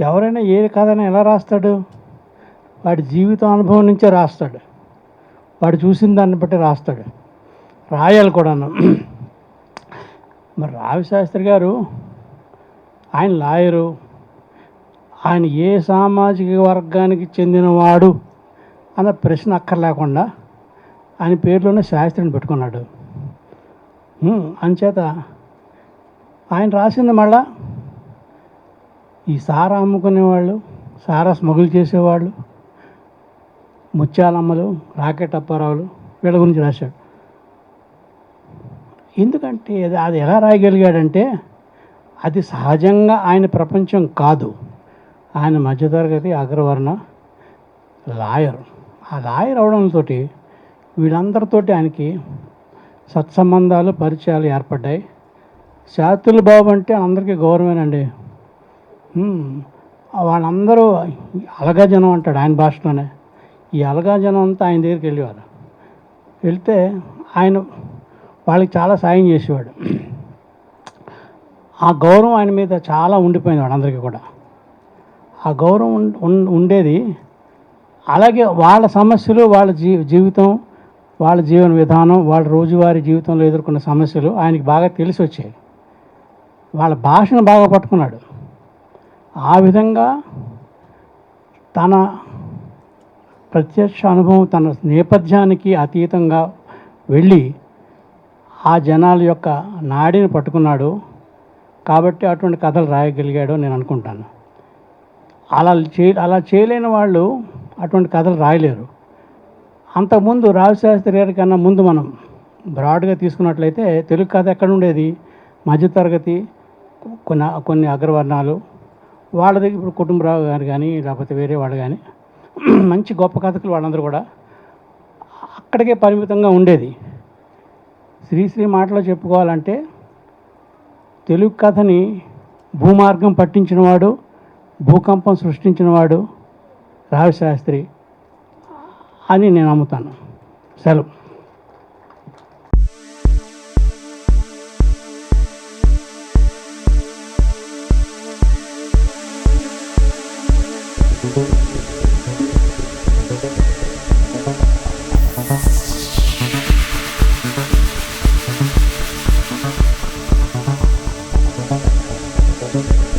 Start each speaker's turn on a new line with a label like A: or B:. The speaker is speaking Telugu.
A: ఎవరైనా ఏ కథను ఎలా రాస్తాడు? వాడి జీవితం అనుభవం నుంచే రాస్తాడు. వాడు చూసిన దాన్ని బట్టి రాస్తాడు. రాయాలి కూడాను. మరి రావి శాస్త్రి గారు ఆయన లాయరు ఆయన ఏ సామాజిక వర్గానికి చెందినవాడు అన్న ప్రశ్న అక్కర్లేకుండా ఆయన పేరులోనే శాస్త్రిని పెట్టుకున్నాడు. అంచేత ఆయన రాసింది మళ్ళా ఈ సారా అమ్ముకునేవాళ్ళు సారా స్మగుల్ చేసేవాళ్ళు ముత్యాలమ్మలు రాకెట్ అప్పారావులు వీళ్ళ గురించి రాశాడు. ఎందుకంటే అది అది ఎలా రాయగలిగాడంటే అది సహజంగా ఆయన ప్రపంచం కాదు. ఆయన మధ్యతరగతి అగ్రవర్ణ లాయర్. ఆ లాయర్ అవడంతో వీళ్ళందరితోటి ఆయనకి సత్సంబంధాలు పరిచయాలు ఏర్పడ్డాయి. శాతులు బాబు అంటే అందరికీ గౌరవమేనండి. వాళ్ళందరూ అలగా జనం అంటాడు ఆయన భాషలోనే. ఈ అలగా జనం అంతా ఆయన దగ్గరికి వెళ్ళేవారు. వెళ్తే ఆయన వాళ్ళకి చాలా సాయం చేసేవాడు. ఆ గౌరవం ఆయన మీద చాలా ఉండిపోయింది వాళ్ళందరికీ కూడా. ఆ గౌరవం ఉం- ఉం- ఉండేది. అలాగే వాళ్ళ సమస్యలు వాళ్ళ జీ జీవితం వాళ్ళ జీవన విధానం వాళ్ళ రోజువారీ జీవితంలో ఎదుర్కొన్న సమస్యలు ఆయనకి బాగా తెలిసి వచ్చాయి వాళ్ళ భాషను బాగా పట్టుకున్నాడు. ఆ విధంగా తన ప్రత్యక్ష అనుభవం తన నేపథ్యానికి అతీతంగా వెళ్ళి ఆ జనాల యొక్క నాడిని పట్టుకున్నాడు. కాబట్టి అటువంటి కథలు రాయగలిగాడు నేను అనుకుంటాను. అలా చే అలా చేయలేని వాళ్ళు అటువంటి కథలు రాయలేరు. అంతకుముందు రావిశాస్త్రి గారి కన్నా ముందు మనం బ్రాడ్గా తీసుకున్నట్లయితే తెలుగు కథ ఎక్కడ ఉండేది? మధ్యతరగతి కొన్ని కొన్ని అగ్రవర్ణాలు వాళ్ళ దగ్గర ఇప్పుడు కుటుంబరావు గారు కానీ లేకపోతే వేరే వాళ్ళు కానీ మంచి గొప్ప కథకులు వాళ్ళందరూ కూడా అక్కడికే పరిమితంగా ఉండేది. శ్రీశ్రీ మాటలో చెప్పుకోవాలంటే తెలుగు కథని భూమార్గం పట్టించినవాడు భూకంపం సృష్టించినవాడు రావిశాస్త్రి అని నేను నమ్ముతాను. సెలవు.
B: Thank